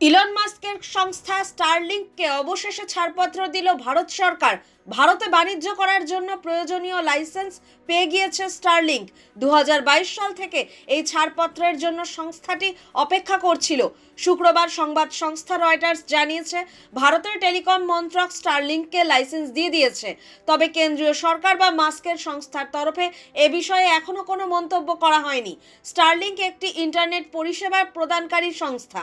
Elon মাস্কের সংস্থা স্টারলিংককে অবশেষে ছাড়পত্র দিল ভারত সরকার। ভারতে বাণিজ্য করার জন্য প্রয়োজনীয় লাইসেন্স পেয়ে গিয়েছে স্টারলিংক। দুহাজার বাইশ সাল থেকে এই ছাড়পত্রের জন্য সংস্থাটি অপেক্ষা করছিল। শুক্রবার সংবাদ সংস্থা রয়টার্স জানিয়েছে, ভারতের টেলিকম মন্ত্রক স্টারলিংককে লাইসেন্স দিয়ে দিয়েছে। তবে কেন্দ্রীয় সরকার বা মাস্কের সংস্থার তরফে এ বিষয়ে এখনও কোনো মন্তব্য করা হয়নি। স্টারলিংক একটি ইন্টারনেট পরিষেবার প্রদানকারী সংস্থা।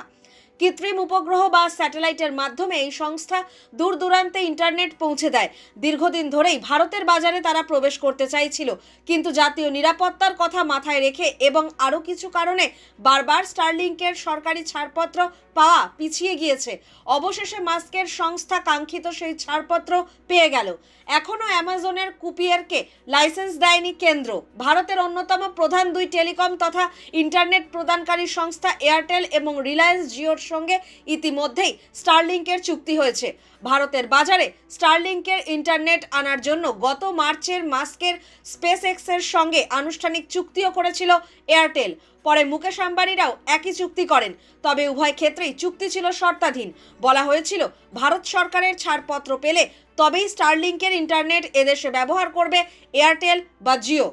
কৃত্রিম উপগ্রহ বা স্যাটেলাইটের মাধ্যমে এই সংস্থা দূর দূরান্তে ইন্টারনেট পৌঁছে দেয়। দীর্ঘদিন ধরেই ভারতের বাজারে তারা প্রবেশ করতে চাইছিল। কিন্তু জাতীয় নিরাপত্তার কথা মাথায় রেখে এবং আরও কিছু কারণে বারবার স্টারলিংকের সরকারি ছাড়পত্র পাওয়া পিছিয়ে গিয়েছে। অবশেষে মাস্কের সংস্থা কাঙ্ক্ষিত সেই ছাড়পত্র পেয়ে গেল। এখনও অ্যামাজনের কুপিয়ারকে লাইসেন্স দেয়নি কেন্দ্র। ভারতের অন্যতম প্রধান দুই টেলিকম তথা ইন্টারনেট প্রদানকারী সংস্থা এয়ারটেল এবং রিলায়েন্স জিওর সঙ্গে ইতিমধ্যেই স্টারলিংকের চুক্তি হয়েছে। ভারতের বাজারে স্টারলিংকের ইন্টারনেট আনার জন্য গত মার্চের মাস্কের স্পেস এক্সের সঙ্গে আনুষ্ঠানিক চুক্তিও করেছিল এয়ারটেল। পরে মুকেশ আম্বানিরাও একই চুক্তি করেন। তবে উভয় ক্ষেত্রেই চুক্তি ছিল শর্তাধীন। বলা হয়েছিল, ভারত সরকারের ছাড়পত্র পেলে তবেই স্টারলিংকের ইন্টারনেট এদেশে ব্যবহার করবে এয়ারটেল বা জিও।